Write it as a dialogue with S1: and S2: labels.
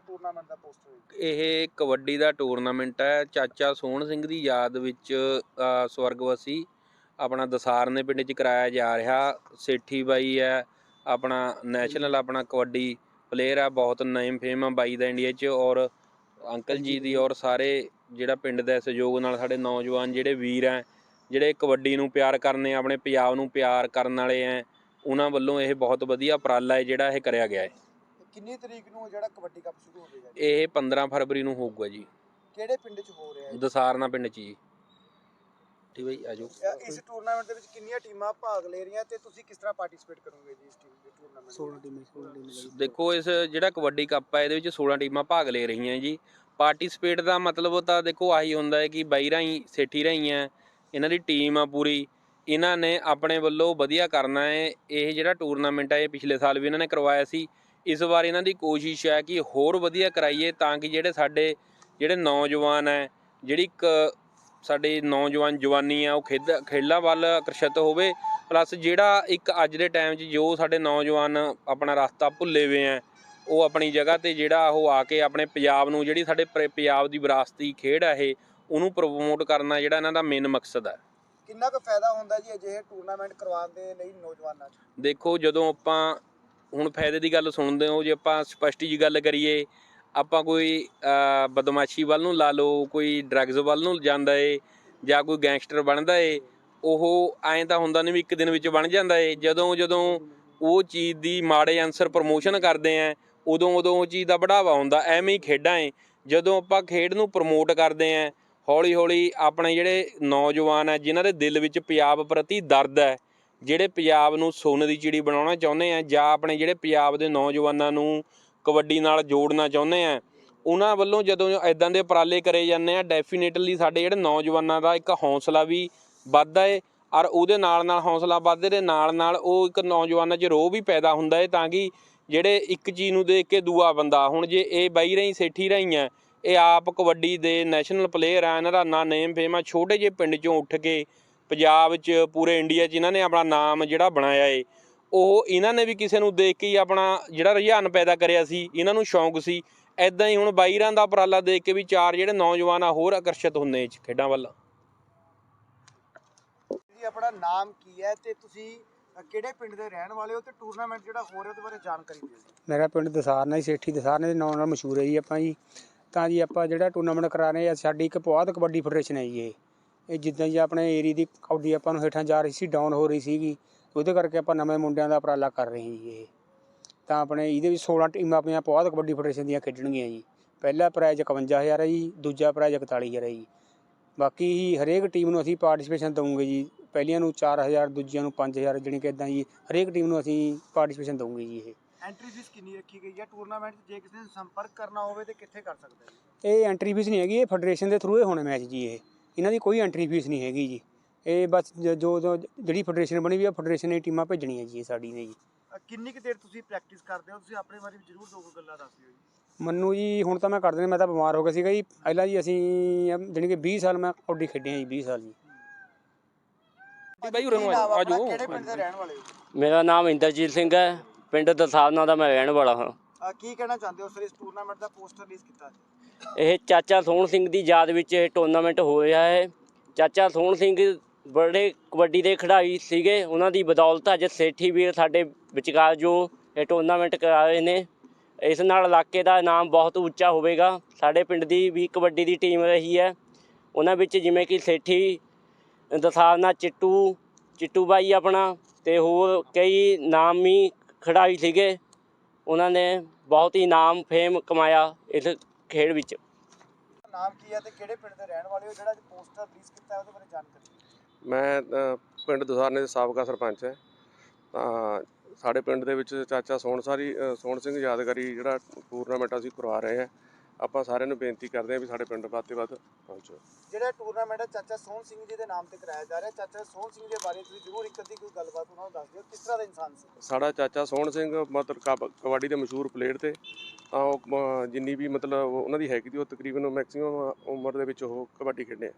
S1: Tournament ਦਾ poster ਹੈ
S2: ਇਹ ਕਬੱਡੀ ਦਾ tournament ਹੈ। ਚਾਚਾ ਸੋਹਣ ਸਿੰਘ ਦੀ ਯਾਦ ਵਿੱਚ ਅ, ਸਵਰਗਵਾਸੀ ਆਪਣਾ ਦਸਾਰ ਨੇ ਪਿੰਡ 'ਚ ਕਰਾਇਆ ਜਾ ਰਿਹਾ। ਸੇਠੀ ਬਾਈ ਹੈ ਆਪਣਾ ਨੈਸ਼ਨਲ ਆਪਣਾ ਕਬੱਡੀ ਪਲੇਅਰ ਆ ਬਹੁਤ ਨੇਮ ਫੇਮ ਆ ਬਾਈ ਦਾ ਇੰਡੀਆ 'ਚ ਔਰ ਅੰਕਲ ਜੀ ਦੀ ਔਰ ਸਾਰੇ ਜਿਹੜਾ ਪਿੰਡ ਦੇ ਸਹਿਯੋਗ ਨਾਲ ਸਾਡੇ ਨੌਜਵਾਨ ਜਿਹੜੇ ਵੀਰ ਆ ਜਿਹੜੇ ਕਬੱਡੀ ਨੂੰ ਪਿਆਰ ਕਰਨੇ ਆਪਣੇ ਪੰਜਾਬ ਨੂੰ ਪਿਆਰ ਕਰਨ ਵਾਲੇ ਆ ਉਹਨਾਂ ਵੱਲੋਂ ਇਹ ਬਹੁਤ ਵਧੀਆ ਉਪਰਾਲਾ ਹੈ ਜਿਹੜਾ ਇਹ ਕਰਿਆ ਗਿਆ ਹੈ।
S1: ਕਿੰਨੀ ਤਰੀਕ ਨੂੰ ਜਿਹੜਾ ਕਬੱਡੀ ਕੱਪ ਸ਼ੁਰੂ ਹੋਵੇਗਾ ਜੀ?
S2: ਇਹ 15 ਫਰਵਰੀ ਨੂੰ ਹੋਊਗਾ ਜੀ।
S1: ਕਿਹੜੇ ਪਿੰਡ 'ਚ ਹੋ ਰਿਹਾ ਹੈ?
S2: ਦਸਾਰਨਾ ਪਿੰਡ 'ਚ ਜੀ। ਠੀਕ ਬਾਈ ਆਜੋ।
S1: ਅ, ਇਸ ਟੂਰਨਾਮੈਂਟ ਦੇ ਵਿੱਚ ਕਿੰਨੀਆਂ ਟੀਮਾਂ ਭਾਗ ਲੈ ਰਹੀਆਂ ਤੇ ਤੁਸੀਂ ਕਿਸ ਤਰ੍ਹਾਂ ਪਾਰਟਿਸਿਪੇਟ ਕਰੋਗੇ ਜੀ ਇਸ ਟੀਮ ਦੇ ਟੂਰਨਾਮੈਂਟ 16 ਟੀਮਾਂ 16 ਟੀਮਾਂ
S2: ਦੇਖੋ ਇਸ ਜਿਹੜਾ ਕਬੱਡੀ ਕੱਪ ਹੈ ਇਹਦੇ ਵਿੱਚ 16 ਟੀਮਾਂ ਭਾਗ ਲੈ ਰਹੀਆਂ ਜੀ। ਪਾਰਟਿਸਿਪੇਟ ਦਾ ਮਤਲਬ ਤਾਂ ਦੇਖੋ ਆਹੀ ਹੁੰਦਾ ਹੈ ਕਿ ਬਾਈ ਰਾਹੀਂ ਸੇਠੀ ਰਾਹੀਂ ਹੈ ਇਹਨਾਂ ਦੀ ਟੀਮ ਆ ਪੂਰੀ। ਇਹਨਾਂ ਨੇ ਆਪਣੇ ਵੱਲੋਂ ਵਧੀਆ ਕਰਨਾ ਹੈ। ਇਹ ਜਿਹੜਾ ਟੂਰਨਾਮੈਂਟ ਹੈ ਇਹ ਪਿਛਲੇ ਸਾਲ ਵੀ ਇਹਨਾਂ ਨੇ ਕਰਵਾਇਆ ਸੀ। ਇਸ ਵਾਰ ਇਹਨਾਂ ਦੀ ਕੋਸ਼ਿਸ਼ ਹੈ ਕਿ ਹੋਰ ਵਧੀਆ ਕਰਾਈਏ ਤਾਂ ਕਿ ਜਿਹੜੇ ਸਾਡੇ ਜਿਹੜੇ ਨੌਜਵਾਨ ਹੈ ਜਿਹੜੀ ਇੱਕ ਸਾਡੇ ਨੌਜਵਾਨ ਜਵਾਨੀ ਆ ਉਹ ਖੇਡ ਖੇਡਾਂ ਵੱਲ ਆਕਰਸ਼ਿਤ ਹੋਵੇ। ਪਲੱਸ ਜਿਹੜਾ ਇੱਕ ਅੱਜ ਦੇ ਟਾਈਮ 'ਚ ਜੋ ਸਾਡੇ ਨੌਜਵਾਨ ਆਪਣਾ ਰਸਤਾ ਭੁੱਲੇ ਹੋਏ ਆ ਉਹ ਆਪਣੀ ਜਗ੍ਹਾ ਤੇ ਜਿਹੜਾ ਉਹ ਆ ਕੇ ਆਪਣੇ ਪੰਜਾਬ ਨੂੰ ਜਿਹੜੀ ਸਾਡੇ ਪੰਜਾਬ ਦੀ ਵਿਰਾਸਤੀ ਖੇਡ ਆ ਇਹ ਉਹਨੂੰ ਪ੍ਰਮੋਟ ਕਰਨਾ ਜਿਹੜਾ ਇਹਨਾਂ ਦਾ ਮੇਨ ਮਕਸਦ ਹੈ
S1: ਕਿੰਨਾ ਕੁ ਫਾਇਦਾ ਹੁੰਦਾ ਜੀ ਅਜਿਹੇ ਟੂਰਨਾਮੈਂਟ ਕਰਵਾਉਣ ਦੇ ਲਈ ਨੌਜਵਾਨਾਂ 'ਚ?
S2: ਦੇਖੋ ਜਦੋਂ ਆਪਾਂ ਹੁਣ ਫਾਇਦੇ ਦੀ ਗੱਲ ਸੁਣਦੇ ਹੋ, ਜੇ ਆਪਾਂ ਸਪਸ਼ਟੀ ਜੀ ਗੱਲ ਕਰੀਏ, ਆਪਾਂ ਕੋਈ ਬਦਮਾਸ਼ੀ ਵੱਲ ਨੂੰ ਲਾ ਲਓ, ਕੋਈ ਡਰੱਗਸ ਵੱਲ ਨੂੰ ਜਾਂਦਾ ਏ, ਜਾਂ ਕੋਈ ਗੈਂਗਸਟਰ ਬਣਦਾ ਏ, ਉਹ ਐਂ ਤਾਂ ਹੁੰਦਾ ਨਹੀਂ ਵੀ ਇੱਕ ਦਿਨ ਵਿੱਚ ਬਣ ਜਾਂਦਾ ਏ, ਜਦੋਂ ਜਦੋਂ ਉਹ ਚੀਜ਼ ਦੀ ਮਾੜੇ ਆਨਸਰ ਪ੍ਰਮੋਸ਼ਨ ਕਰਦੇ ਆ, ਉਦੋਂ ਉਦੋਂ ਉਹ ਚੀਜ਼ ਦਾ ਬੜਾਵਾ ਹੁੰਦਾ, ਐਵੇਂ ਹੀ ਖੇਡਾਂ ਏ। ਜਦੋਂ ਆਪਾਂ ਖੇਡ ਨੂੰ ਪ੍ਰਮੋਟ ਕਰਦੇ ਆ, ਹੌਲੀ ਹੌਲੀ ਆਪਣੇ ਜਿਹੜੇ ਨੌਜਵਾਨ ਆ, ਜਿਨ੍ਹਾਂ ਦੇ ਦਿਲ ਵਿੱਚ ਪੰਜਾਬ ਪ੍ਰਤੀ ਦਰਦ ਹੈ ਜਿਹੜੇ ਪੰਜਾਬ ਨੂੰ ਸੋਨੇ ਦੀ ਚਿੜੀ ਬਣਾਉਣਾ ਚਾਹੁੰਦੇ ਆ ਜਾਂ ਆਪਣੇ ਜਿਹੜੇ ਪੰਜਾਬ ਦੇ ਨੌਜਵਾਨਾਂ ਨੂੰ ਕਬੱਡੀ ਨਾਲ ਜੋੜਨਾ ਚਾਹੁੰਦੇ ਆ, ਉਹਨਾਂ ਵੱਲੋਂ ਜਦੋਂ ਐਦਾਂ ਦੇ ਉਪਰਾਲੇ ਕਰੇ ਜਾਂਦੇ ਆ ਡੈਫੀਨੇਟਲੀ ਸਾਡੇ ਜਿਹੜੇ ਨੌਜਵਾਨਾਂ ਦਾ ਇੱਕ ਹੌਸਲਾ ਵੀ ਵੱਧਦਾ ਏ, ਔਰ ਉਹਦੇ ਨਾਲ ਨਾਲ ਹੌਸਲਾ ਵੱਧਦੇ ਦੇ ਨਾਲ ਨਾਲ ਉਹ ਇੱਕ ਨੌਜਵਾਨਾਂ 'ਚ ਰੋਹ ਵੀ ਪੈਦਾ ਹੁੰਦਾ ਏ, ਤਾਂ ਕਿ ਜਿਹੜੇ ਇੱਕ ਚੀਜ਼ ਨੂੰ ਦੇਖ ਕੇ ਦੂਆ ਬੰਦਾ, ਹੁਣ ਜੇ ਇਹ ਬਾਈ ਰਹੀ ਸੇਠੀ ਰਹੀ ਆ ਇਹ ਆਪ ਕਬੱਡੀ ਦੇ ਨੈਸ਼ਨਲ ਪਲੇਅਰ ਆ, ਇਹਨਾਂ ਦਾ ਨਾਂ ਨੇਮ ਫੇਮ ਆ, ਛੋਟੇ ਜਿਹੇ ਪਿੰਡ 'ਚੋਂ ਉੱਠ ਕੇ ਪੰਜਾਬ 'ਚ ਪੂਰੇ ਇੰਡੀਆ 'ਚ ਇਹਨਾਂ ਨੇ ਆਪਣਾ ਨਾਮ ਜਿਹੜਾ ਬਣਾਇਆ ਏ। ਉਹ ਇਹਨਾਂ ਨੇ ਵੀ ਕਿਸੇ ਨੂੰ ਦੇਖ ਕੇ ਹੀ ਆਪਣਾ ਜਿਹੜਾ ਰੁਝਾਨ ਪੈਦਾ ਕਰਿਆ ਸੀ ਇਹਨਾਂ ਨੂੰ ਸ਼ੌਂਕ ਸੀ। ਐਦਾਂ ਹੀ ਹੁਣ ਬਾਈਰਾਂ ਦਾ ਉਪਰਾਲਾ ਦੇਖ ਕੇ ਵੀ ਚਾਰ ਜਿਹੜੇ ਨੌਜਵਾਨ ਆ ਹੋਰ ਆਕਰਸ਼ਿਤ ਹੁੰਦੇ ਇਸ ਖੇਡਾਂ ਵੱਲ।
S1: ਜੀ ਆਪਣਾ ਨਾਮ ਕੀ ਹੈ ਤੇ ਤੁਸੀਂ ਕਿਹੜੇ ਪਿੰਡ ਦੇ ਰਹਿਣ ਵਾਲੇ ਹੋ ਤੇ ਟੂਰਨਾਮੈਂਟ ਜਿਹੜਾ ਹੋ ਰਿਹਾ ਉਹਦੇ ਬਾਰੇ ਜਾਣਕਾਰੀ ਦਿਓ ਜੀ।
S3: ਮੇਰਾ ਪਿੰਡ ਦਸਾਰਨਾ ਜੀ ਸੇਠੀ ਦਸਾਰਨੇ ਦੇ ਨਾਂ ਨਾਲ ਮਸ਼ਹੂਰ ਹੈ ਜੀ ਆਪਾਂ ਜੀ। ਤਾਂ ਜੀ ਆਪਾਂ ਜਿਹੜਾ ਟੂਰਨਾਮੈਂਟ ਕਰਾ ਰਹੇ ਆ ਸਾਡੀ ਇੱਕ ਪੁਆਧ ਕਬੱਡੀ ਫੈਡਰੇਸ਼ਨ ਹੈ ਜੀ ਇਹ। ਇਹ ਜਿੱਦਾਂ ਜੀ ਆਪਣੇ ਏਰੀਆ ਦੀ ਕਬੱਡੀ ਆਪਾਂ ਨੂੰ ਹੇਠਾਂ ਜਾ ਰਹੀ ਸੀ ਡਾਊਨ ਹੋ ਰਹੀ ਸੀਗੀ ਉਹਦੇ ਕਰਕੇ ਆਪਾਂ ਨਵੇਂ ਮੁੰਡਿਆਂ ਦਾ ਉਪਰਾਲਾ ਕਰ ਰਹੇ ਹਾਂ ਜੀ ਇਹ। ਤਾਂ ਆਪਣੇ ਇਹਦੇ ਵਿੱਚ 16 ਟੀਮਾਂ ਆਪਣੀਆਂ ਪੁਆਧ ਕਬੱਡੀ ਫੈਡਰੇਸ਼ਨ ਦੀਆਂ ਖੇਡਣਗੀਆਂ ਜੀ। ਪਹਿਲਾ ਪ੍ਰਾਈਜ਼ 51000 ਹੈ ਜੀ ਦੂਜਾ ਪ੍ਰਾਈਜ਼ 41000 ਹੈ ਜੀ। ਬਾਕੀ ਹੀ ਹਰੇਕ ਟੀਮ ਨੂੰ ਅਸੀਂ ਪਾਰਟਿਸਿਪੇਸ਼ਨ ਦਵਾਂਗੇ ਜੀ। ਪਹਿਲੀਆਂ ਨੂੰ 4000 ਦੂਜੀਆਂ ਨੂੰ 5000 ਜਾਣੀ ਕਿ ਇਦਾਂ ਜੀ ਹਰੇਕ ਟੀਮ ਨੂੰ ਅਸੀਂ ਪਾਰਟਿਸਿਪੇਸ਼ਨ ਦਵਾਂਗੇ ਜੀ ਇਹ।
S1: ਐਂਟਰੀ ਫੀਸ ਕਿੰਨੀ ਰੱਖੀ ਗਈ ਹੈ? ਟੂਰਨਾਮੈਂਟ ਜੇ ਕਿਸੇ ਨੇ ਸੰਪਰਕ ਕਰਨਾ ਹੋਵੇ ਤੇ ਕਿੱਥੇ ਕਰ ਸਕਦਾ ਹੈ
S3: ਇਹ ਐਂਟਰੀ ਫੀਸ ਨਹੀਂ ਹੈਗੀ ਇਹ ਫੈਡਰੇਸ਼ਨ ਦੇ ਥਰੂ ਇਹ ਹੋਣਾ ਮੈਚ ਜੀ ਇਹ। ਇਹਨਾਂ ਦੀ ਕੋਈ ਐਂਟਰੀ ਫੀਸ ਨਹੀਂ ਹੈਗੀ ਜੀ। ਇਹ ਬਸ ਜ- ਜੋ ਜੋ ਜਿਹੜੀ ਫੈਡਰੇਸ਼ਨ ਬਣੀ ਵੀ ਆ ਫੈਡਰੇਸ਼ਨ ਨੇ ਟੀਮਾਂ ਭੇਜਣੀਆਂ ਜੀ ਇਹ ਸਾਡੀ ਨੇ ਜੀ।
S1: ਅ, ਕਿੰਨੀ ਕੁ ਦੇਰ ਤੁਸੀਂ ਪ੍ਰੈਕਟਿਸ ਕਰਦੇ ਹੋ? ਤੁਸੀਂ ਆਪਣੇ ਬਾਰੇ ਵੀ ਜ਼ਰੂਰ ਦੋ ਕੁ ਗੱਲਾਂ ਦੱਸ ਦਿਓ ਜੀ।
S3: ਮੈਨੂੰ ਜੀ ਹੁਣ ਤਾਂ ਮੈਂ ਕਰ ਦਿੰਦਾ ਮੈਂ ਤਾਂ ਬਿਮਾਰ ਹੋ ਗਿਆ ਸੀਗਾ ਜੀ। ਪਹਿਲਾਂ ਜੀ ਅਸੀਂ ਜਾਣੀ ਕਿ 20 ਸਾਲ ਮੈਂ ਕਬੱਡੀ ਖੇਡਿਆ ਜੀ 20 ਸਾਲ ਜੀ।
S2: ਬਾਈ ਉਰੇ ਨੂੰ
S1: ਕੀ ਨਾਮ
S2: ਆ
S1: ਆਪਣਾ,
S2: ਜਾਓ।
S1: ਕਿਹੜੇ ਪਿੰਡ ਦੇ ਰਹਿਣ ਵਾਲੇ ਹੋ
S4: ਮੇਰਾ ਨਾਮ ਇੰਦਰਜੀਤ ਸਿੰਘ ਹੈ। ਪਿੰਡ ਦਸਾਨਾ ਦਾ ਮੈਂ ਰਹਿਣ ਵਾਲਾ ਹਾਂ।
S1: ਅ, ਕੀ ਕਹਿਣਾ ਚਾਹੁੰਦੇ ਹੋ? ਸਰ ਇਸ ਟੂਰਨਾਮੈਂਟ ਦਾ ਪੋਸਟਰ ਰਿਲੀਜ਼ ਕੀਤਾ ਜੀ
S4: ਇਹ ਚਾਚਾ ਸੋਹਣ ਸਿੰਘ ਦੀ ਯਾਦ ਵਿੱਚ ਇਹ ਟੂਰਨਾਮੈਂਟ ਹੋ ਰਿਹਾ ਹੈ। ਚਾਚਾ ਸੋਹਣ ਸਿੰਘ ਬੜੇ ਕਬੱਡੀ ਦੇ ਖਿਡਾਰੀ ਸੀਗੇ। ਉਹਨਾਂ ਦੀ ਬਦੌਲਤ ਅੱਜ ਸੇਠੀ ਵੀਰ ਸਾਡੇ ਵਿਚਕਾਰ ਜੋ ਇਹ ਟੂਰਨਾਮੈਂਟ ਕਰਾ ਰਹੇ ਨੇ, ਇਸ ਨਾਲ ਇਲਾਕੇ ਦਾ ਨਾਮ ਬਹੁਤ ਉੱਚਾ ਹੋਵੇਗਾ। ਸਾਡੇ ਪਿੰਡ ਦੀ ਵੀ ਕਬੱਡੀ ਦੀ ਟੀਮ ਰਹੀ ਹੈ। ਉਹਨਾਂ ਵਿੱਚ ਜਿਵੇਂ ਕਿ ਸੇਠੀ ਦਸਾਰਨਾ ਚਿੱਟੂ ਚਿੱਟੂ ਬਾਈ ਆਪਣਾ ਤੇ ਹੋਰ ਕਈ ਨਾਮੀ ਖਿਡਾਰੀ ਸੀਗੇ। ਉਹਨਾਂ ਨੇ ਬਹੁਤ ਹੀ ਨਾਮ, ਫੇਮ ਕਮਾਇਆ ਇਸ ਖੇਡ ਵਿੱਚ।
S1: ਨਾਮ ਕੀ ਹੈ ਤੇ ਕਿਹੜੇ ਪਿੰਡ ਦੇ ਰਹਿਣ ਵਾਲੇ ਹੋ? ਜਿਹੜਾ ਪੋਸਟਰ ਰਿਲੀਜ਼ ਕੀਤਾ ਹੈ ਉਹਦੇ ਬਾਰੇ ਜਾਣਕਾਰੀ
S5: ਮੈਂ ਪਿੰਡ ਦਸਾਰਨੇ ਦੇ ਸਾਬਕਾ ਸਰਪੰਚ ਹਾਂ। ਤਾਂ ਸਾਡੇ ਪਿੰਡ ਦੇ ਵਿੱਚ ਚਾਚਾ ਸੋਹਣ ਸਾਰੀ ਸੋਹਣ ਸਿੰਘ ਯਾਦਗਾਰੀ ਜਿਹੜਾ ਟੂਰਨਾਮੈਂਟ ਅਸੀਂ ਕਰਵਾ ਰਹੇ ਹਾਂ। ਆਪਾਂ ਸਾਰਿਆਂ ਨੂੰ ਬੇਨਤੀ ਕਰਦੇ ਹਾਂ ਵੀ ਸਾਡੇ ਪਿੰਡ ਵੱਧ ਤੋਂ ਵੱਧ ਪਹੁੰਚੋ।
S1: ਜਿਹੜਾ ਟੂਰਨਾਮੈਂਟ ਹੈ ਚਾਚਾ ਸੋਹਣ ਸਿੰਘ ਜੀ ਦੇ ਨਾਮ ਤੇ ਕਰਾਇਆ ਜਾ ਰਿਹਾ। ਚਾਚਾ ਸੋਹਣ ਸਿੰਘ ਦੇ ਬਾਰੇ ਤੁਸੀਂ ਜ਼ਰੂਰ ਇੱਕ ਅੱਧੀ ਕੋਈ ਗੱਲਬਾਤ ਉਹਨਾਂ ਨੂੰ ਦੱਸ ਦਿਓ ਕਿਸ ਤਰ੍ਹਾਂ ਦਾ ਇਨਸਾਨ ਸੀ?
S5: ਸਾਡਾ ਚਾਚਾ ਸੋਹਣ ਸਿੰਘ ਮਤਲਬ ਕਬ- ਕਬੱਡੀ ਦੇ ਮਸ਼ਹੂਰ ਪਲੇਅਰ ਤੇ ਤਾਂ ਉਹ ਜਿੰਨੀ ਵੀ ਮਤਲਬ ਉਹਨਾਂ ਦੀ ਹੈਗੀ ਤੀ ਉਹ ਤਕਰੀਬਨ ਮੈਕਸਿਮਮ ਉਮਰ ਦੇ ਵਿੱਚ ਉਹ ਕਬੱਡੀ ਖੇਡੇ ਆ।